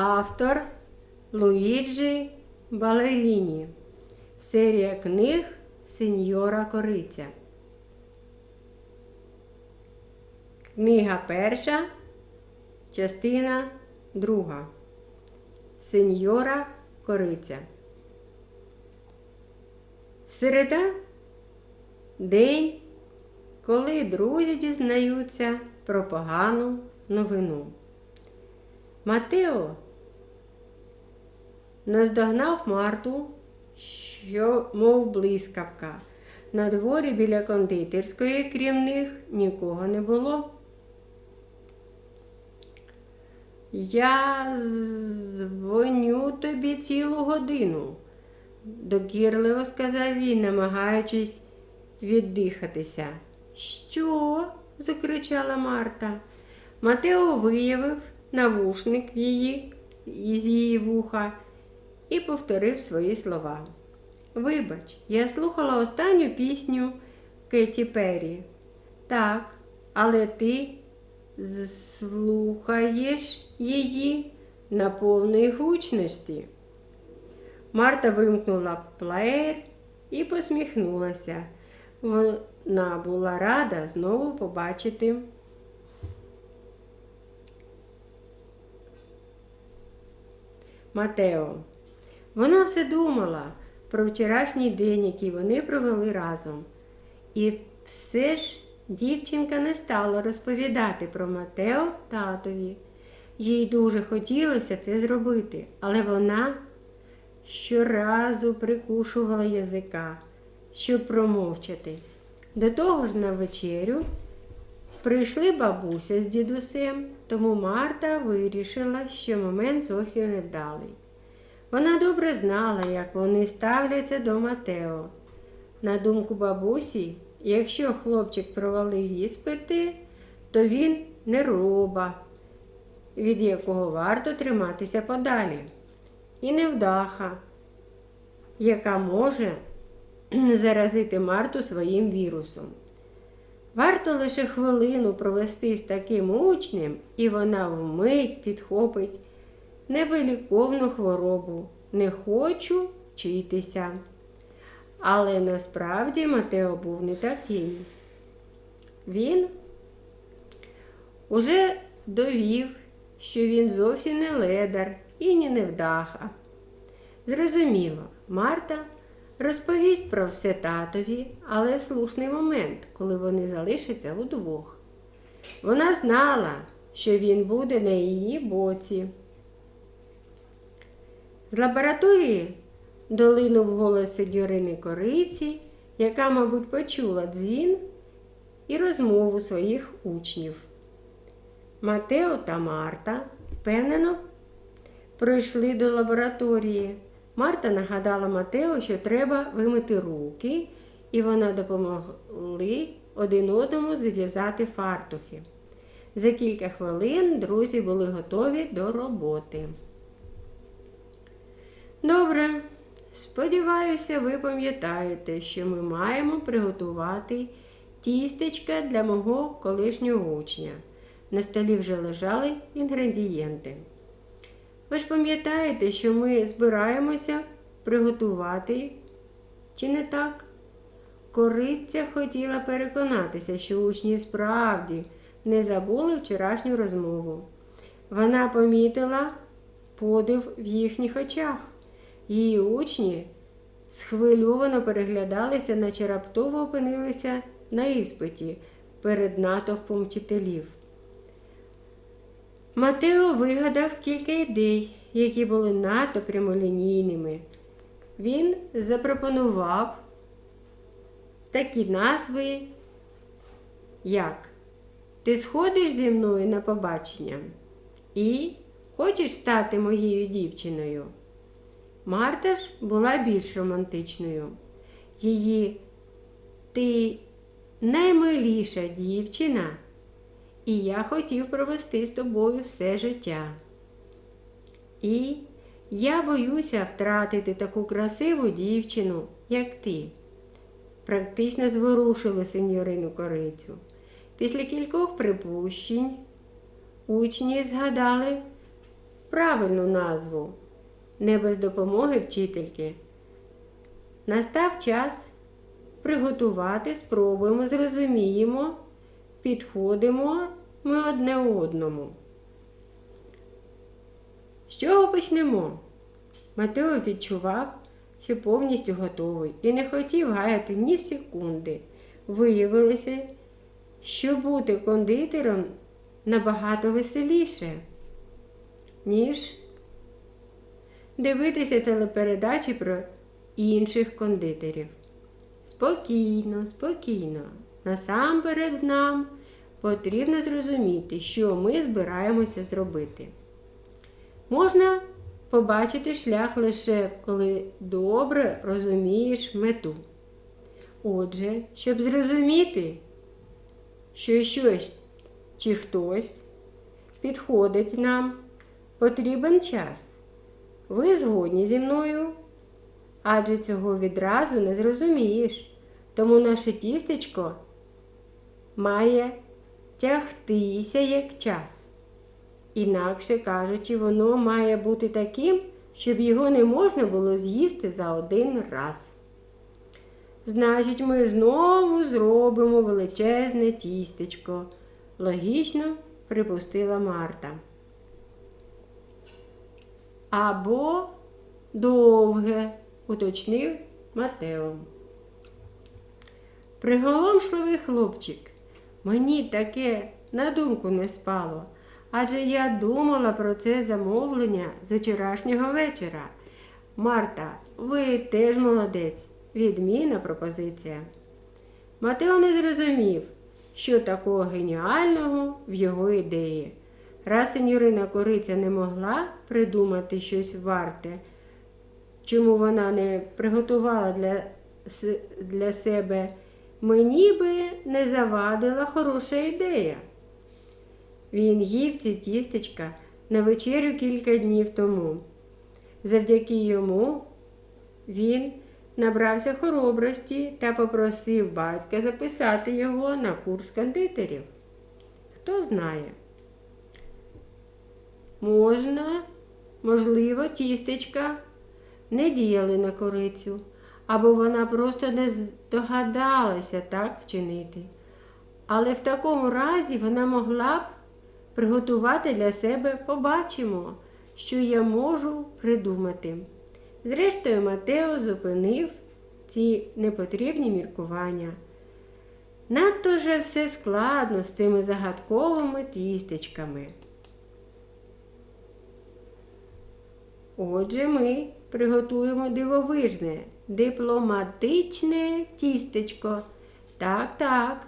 Автор Луїджі Балеріні. Серія книг Сеньора Кориця. Книга перша, частина друга. Сеньора Кориця. Середа день, коли друзі дізнаються про погану новину. Матео наздогнав Марту, що, мов блискавка. На дворі біля кондитерської, крім них, нікого не було. Я дзвоню тобі цілу годину, докірливо сказав він, намагаючись віддихатися. Що? закричала Марта. Матео виявив навушник її із її вуха і повторив свої слова. Вибач, я слухала останню пісню Кеті Перрі. Так, але ти слухаєш її на повній гучності. Марта вимкнула плеєр і посміхнулася. Вона була рада знову побачити. Матео. Вона все думала про вчорашній день, який вони провели разом. І все ж дівчинка не стала розповідати про Матео татові. Їй дуже хотілося це зробити, але вона щоразу прикушувала язика, щоб промовчати. До того ж на вечерю прийшли бабуся з дідусем, тому Марта вирішила, що момент зовсім невдалий. Вона добре знала, як вони ставляться до Матео. На думку бабусі, якщо хлопчик провалив іспити, то він не роба, від якого варто триматися подалі, і невдаха, яка може заразити Марту своїм вірусом. Варто лише хвилину провести з таким учнем, і вона вмить підхопить невиліковну хворобу. Не хочу вчитися. Але насправді Матео був не такий. Він уже довів, що він зовсім не ледар і ні невдаха. Зрозуміло, Марта розповість про все татові, але в слушний момент, коли вони залишаться удвох. Вона знала, що він буде на її боці. З лабораторії долинув голос Сидьорини Кориці, яка, мабуть, почула дзвін і розмову своїх учнів. Матео та Марта впевнено пройшли до лабораторії. Марта нагадала Матео, що треба вимити руки, і вона допомогли один одному зв'язати фартухи. За кілька хвилин друзі були готові до роботи. Добре, сподіваюся, ви пам'ятаєте, що ми маємо приготувати тістечка для мого колишнього учня. На столі вже лежали інгредієнти. Ви ж пам'ятаєте, що ми збираємося приготувати, чи не так? Кориця хотіла переконатися, що учні справді не забули вчорашню розмову. Вона помітила подив в їхніх очах. Її учні схвильовано переглядалися, наче раптово опинилися на іспиті перед натовпом вчителів. Матео вигадав кілька ідей, які були надто прямолінійними. Він запропонував такі назви, як Ти сходиш зі мною на побачення і хочеш стати моєю дівчиною. Марта ж була більш романтичною. Її ти наймиліша дівчина, і я хотів провести з тобою все життя. І я боюся втратити таку красиву дівчину, як ти. Практично зворушили сеньорину корицю. Після кількох припущень учні згадали правильну назву, не без допомоги вчительки. Настав час приготувати, спробуємо, зрозуміємо, підходимо ми одне одному. З чого почнемо? Матео відчував, що повністю готовий і не хотів гаяти ні секунди. Виявилося, що бути кондитером набагато веселіше, ніж дивитися телепередачі про інших кондитерів. Спокійно, спокійно. Насамперед нам потрібно зрозуміти, що ми збираємося зробити. Можна побачити шлях лише коли добре розумієш мету. Отже, щоб зрозуміти, що щось чи хтось підходить нам, потрібен час. Ви згодні зі мною, адже цього відразу не зрозумієш. Тому наше тістечко має тягтися як час. Інакше кажучи, воно має бути таким, щоб його не можна було з'їсти за один раз. Значить, ми знову зробимо величезне тістечко, логічно припустила Марта. Або довге, уточнив Матео. Приголомшливий хлопчик, мені таке на думку не спало, адже я думала про це замовлення з вчорашнього вечора. Марта, ви теж молодець, відмінна пропозиція. Матео не зрозумів, що такого геніального в його ідеї. Раз сеньорина кориця не могла придумати щось варте, чому вона не приготувала для, для себе, мені би не завадила хороша ідея. Він їв ці тістечка на вечерю кілька днів тому. Завдяки йому він набрався хоробрості та попросив батька записати його на курс кондитерів. Хто знає? Можна, можливо, тістечка не діяли на корицю, або вона просто не здогадалася так вчинити. Але в такому разі вона могла б приготувати для себе побачимо, що я можу придумати. Зрештою, Матео зупинив ці непотрібні міркування. Надто же все складно з цими загадковими тістечками. Отже, ми приготуємо дивовижне, дипломатичне тістечко. Так, так,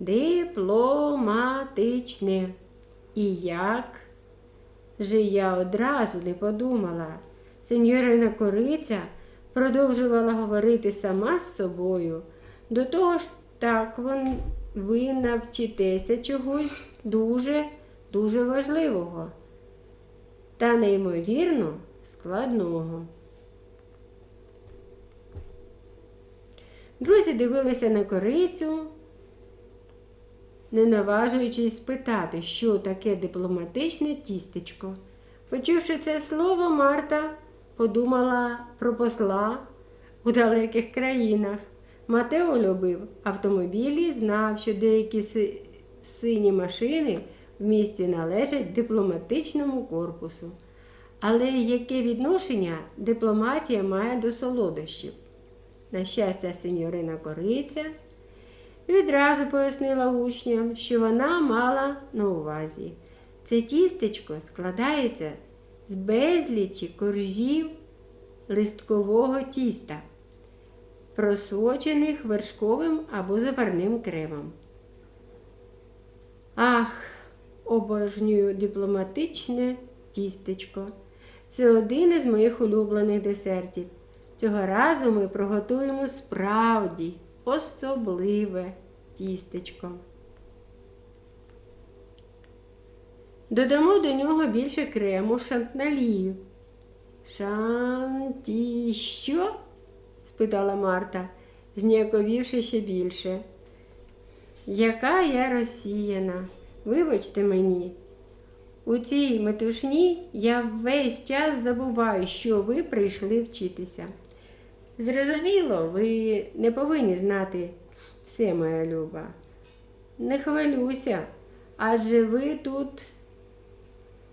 дипломатичне. І як же я одразу не подумала. Сеньорина кориця продовжувала говорити сама з собою. До того ж так вон, ви навчитеся чогось дуже, дуже важливого та неймовірно складного. Друзі дивилися на корицю, не наважуючись спитати, що таке дипломатичне тістечко. Почувши це слово, Марта подумала про посла у далеких країнах. Матео любив автомобілі, знав, що деякі сині машини в місті належать дипломатичному корпусу. Але яке відношення дипломатія має до солодощів? На щастя, сеньорина Кориця відразу пояснила учням, що вона мала на увазі. Це тістечко складається з безлічі коржів листкового тіста, просочених вершковим або заварним кремом. Ах, обожнюю дипломатичне тістечко. Це один із моїх улюблених десертів. Цього разу ми приготуємо справді особливе тістечко. Додамо до нього більше крему шантналію. Шанті що? спитала Марта, зніяковівши ще більше. Яка я розсіяна, вибачте мені. У цій метушні я весь час забуваю, що ви прийшли вчитися. Зрозуміло, ви не повинні знати все, моя люба. Не хвилюйся, адже ви тут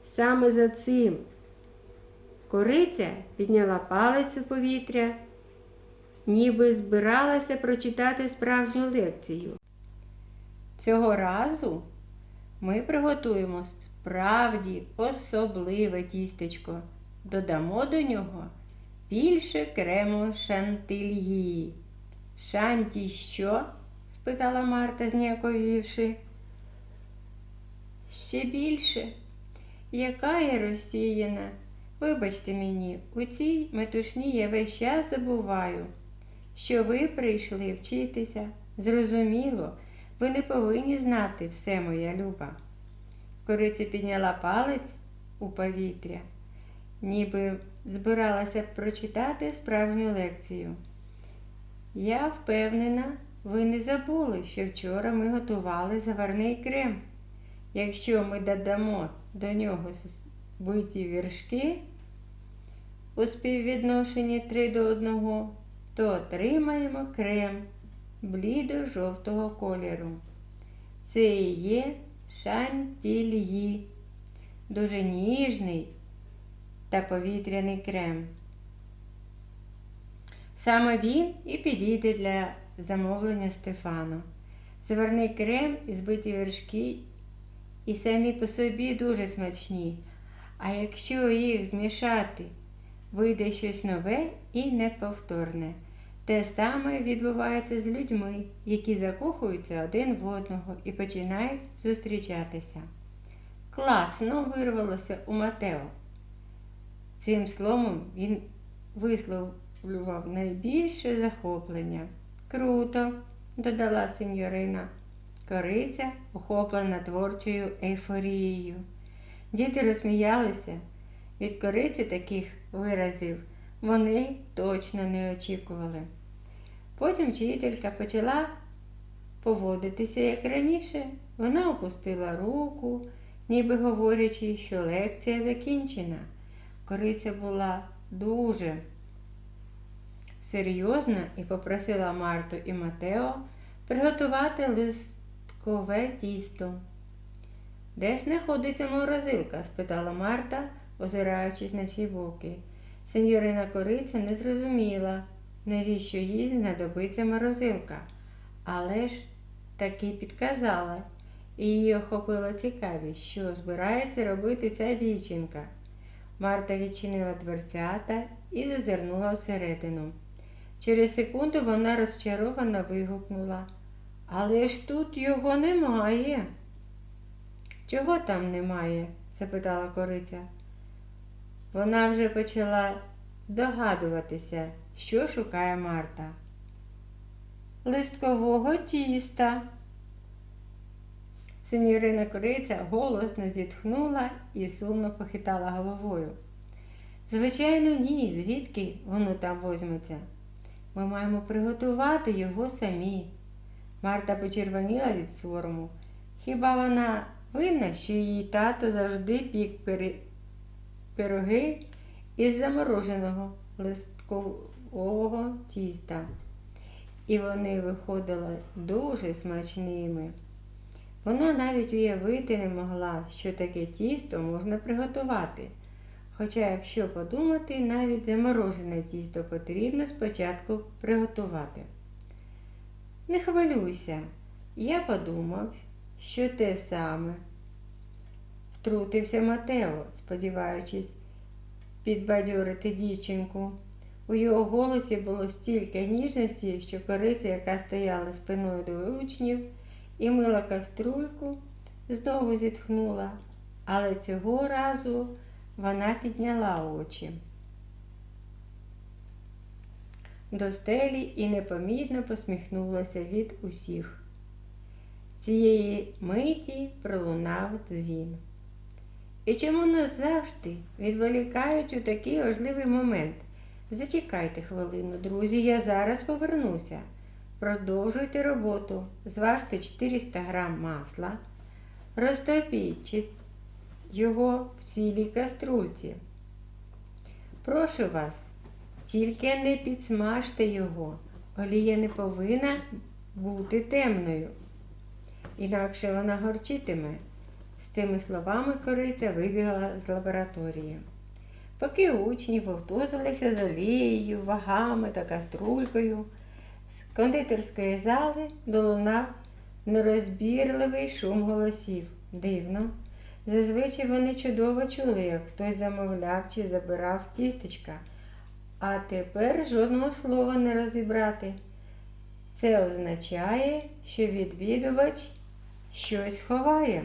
саме за цим. Кориця підняла палець у повітря, ніби збиралася прочитати справжню лекцію. Цього разу ми приготуємо справді особливе тістечко. Додамо до нього більше крему шантильї. Шанті що? спитала Марта, зніяковівши. Ще більше. Яка я розсіяна. Вибачте мені, у цій метушні я весь час забуваю, що ви прийшли вчитися. Зрозуміло, ви не повинні знати все, моя люба. Кориця підняла палець у повітря, ніби збиралася прочитати справжню лекцію. Я впевнена, ви не забули, що вчора ми готували заварний крем. Якщо ми додамо до нього збиті віршки у співвідношенні 3 до 1, то отримаємо крем блідо-жовтого кольору. Це і є шантільї, дуже ніжний та повітряний крем. Саме він і підійде для замовлення Стефану. Заварний крем і збиті вершки і самі по собі дуже смачні. А якщо їх змішати, вийде щось нове і неповторне. Те саме відбувається з людьми, які закохуються один в одного і починають зустрічатися. Класно вирвалося у Матео. Цим словом він висловлював найбільше захоплення. Круто, додала сеньорина. Кориця, охоплена творчою ейфорією. Діти розсміялися. Від кориці таких виразів вони точно не очікували. Потім вчителька почала поводитися як раніше. Вона опустила руку, ніби говорячи, що лекція закінчена. Кориця була дуже серйозна і попросила Марту і Матео приготувати листкове тісто. Де знаходиться морозилка? спитала Марта, озираючись на всі боки. Сеньорина Кориця не зрозуміла, навіщо їй знадобиться морозилка, але ж таки підказала, і її охопила цікавість, що збирається робити ця дівчинка. Марта відчинила дверцята і зазирнула всередину. Через секунду вона розчаровано вигукнула. Але ж тут його немає. Чого там немає? запитала кориця. Вона вже почала здогадуватися, що шукає Марта. Листкового тіста. Сеньорина кориця голосно зітхнула і сумно похитала головою. Звичайно, ні, звідки воно там возьметься? Ми маємо приготувати його самі. Марта почервоніла від сорому. Хіба вона винна, що її тато завжди пік пироги із замороженого листкового тіста. І вони виходили дуже смачними. Вона навіть уявити не могла, що таке тісто можна приготувати. Хоча, якщо подумати, навіть заморожене тісто потрібно спочатку приготувати. Не хвилюйся, я подумав, що те саме. Втрутився Матео, сподіваючись підбадьорити дівчинку. У його голосі було стільки ніжності, що кориця, яка стояла спиною до учнів і мила каструльку, знову зітхнула, але цього разу вона підняла очі до стелі і непомітно посміхнулася від усіх. Цієї миті пролунав дзвін. І чому нас завжди відволікають у такий важливий момент? Зачекайте хвилину, друзі, я зараз повернуся. Продовжуйте роботу. Зважте 400 грам масла. Розтопіть його в цілій каструльці. Прошу вас, тільки не підсмажте його. Олія не повинна бути темною, інакше вона горчитиме. З цими словами кориця вибігла з лабораторії. Поки учні вовтузилися з олією, вагами та каструлькою, з кондитерської зали долунав нерозбірливий шум голосів. Дивно. Зазвичай вони чудово чули, як хтось замовляв чи забирав тістечка, а тепер жодного слова не розібрати. Це означає, що відвідувач щось ховає.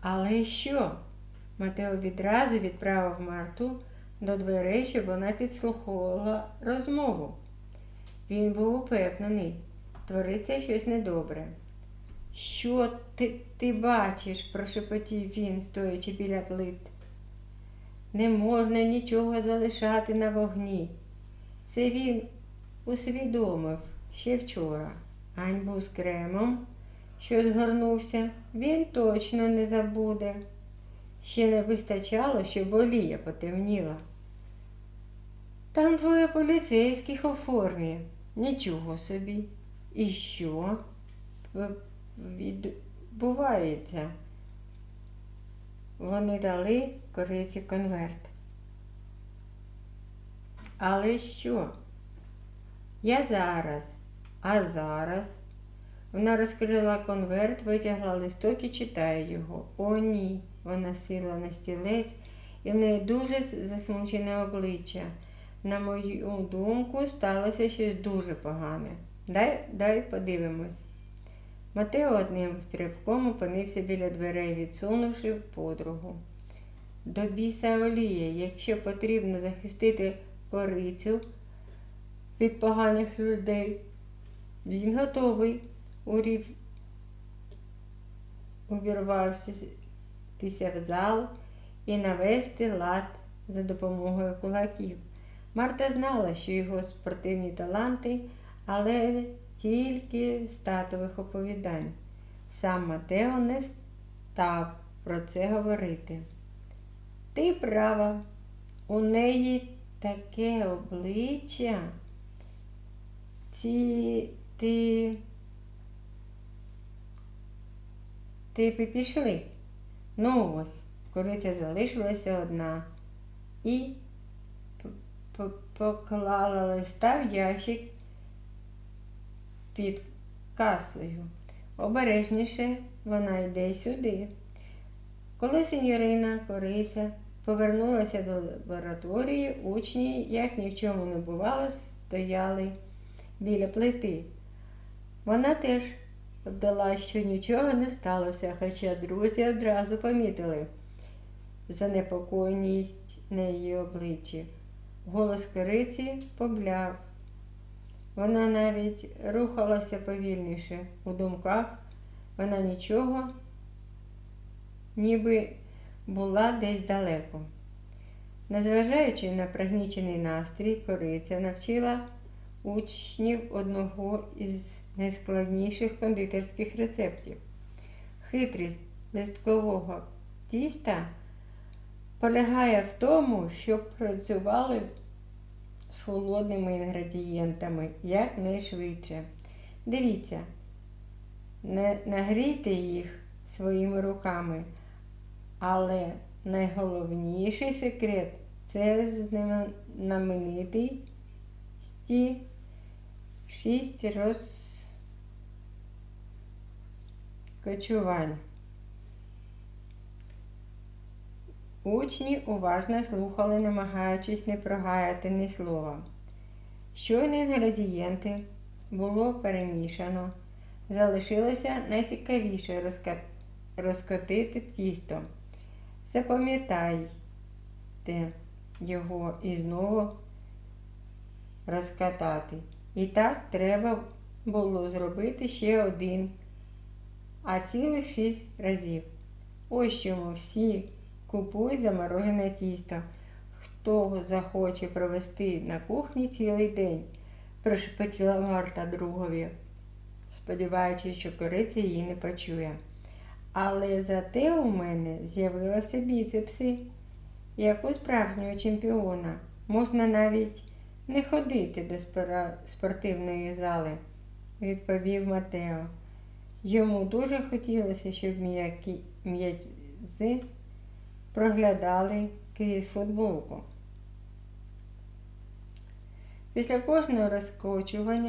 Але що? Матео відразу відправив Марту до дверей, щоб вона підслуховувала розмову. Він був упевнений, твориться щось недобре. Що ти, ти бачиш? прошепотів він, стоячи біля плит. Не можна нічого залишати на вогні. Це він усвідомив ще вчора. Ганьбу з кремом, що згорнувся, він точно не забуде. Ще не вистачало, щоб олія потемніла. Там двоє поліцейських у формі. Нічого собі. І що відбувається? Вони дали кориці конверт. Але що? Я зараз, а зараз. Вона розкрила конверт, витягла листок і читає його. О, ні. Вона сіла на стілець і в неї дуже засмучене обличчя. На мою думку, сталося щось дуже погане. Дай, дай подивимось. Матео одним стрибком опинився біля дверей, відсунувши подругу. До біса олія, якщо потрібно захистити корицю від поганих людей, він готовий урів... увірвався в зал і навести лад за допомогою кулаків. Марта знала, що його спортивні таланти, але тільки статових оповідань. Сам Матео не став про це говорити. Ти права, у неї таке обличчя. Ці ти. Ти б пішли. Ну ось, кориця залишилася одна і поклала листа в ящик під касою. Обережніше вона йде сюди. Коли сеньорина кориця повернулася до лабораторії, учні, як ні в чому не бувало, стояли біля плити. Вона теж вдала, що нічого не сталося, хоча друзі одразу помітили занепокоєність на її обличчі. Голос кориці побляв. Вона навіть рухалася повільніше. У думках вона нічого, ніби була десь далеко. Незважаючи на пригнічений настрій, кориця навчила учнів одного із найскладніших кондитерських рецептів. Хитрість листкового тіста полягає в тому, щоб працювали з холодними інгредієнтами якнайшвидше. Дивіться, не нагрійте їх своїми руками, але найголовніший секрет це знаменитий сті шість розкочувань. Учні уважно слухали, намагаючись не прогаяти ні слова. Щойно інгредієнти було перемішано. Залишилося найцікавіше розкотити тісто. Запам'ятайте його і знову розкатати. І так треба було зробити ще один, а цілих шість разів. Ось чому всі купують заморожене тісто. Хто захоче провести на кухні цілий день, прошепотіла Марта другові. сподіваючись, що кориця її не почує. Але зате у мене з'явилися біцепси, як у справжнього чемпіона. Можна навіть не ходити до спортивної зали, відповів Матео. Йому дуже хотілося, щоб м'язи проглядали крізь футболку. Після кожного розкочування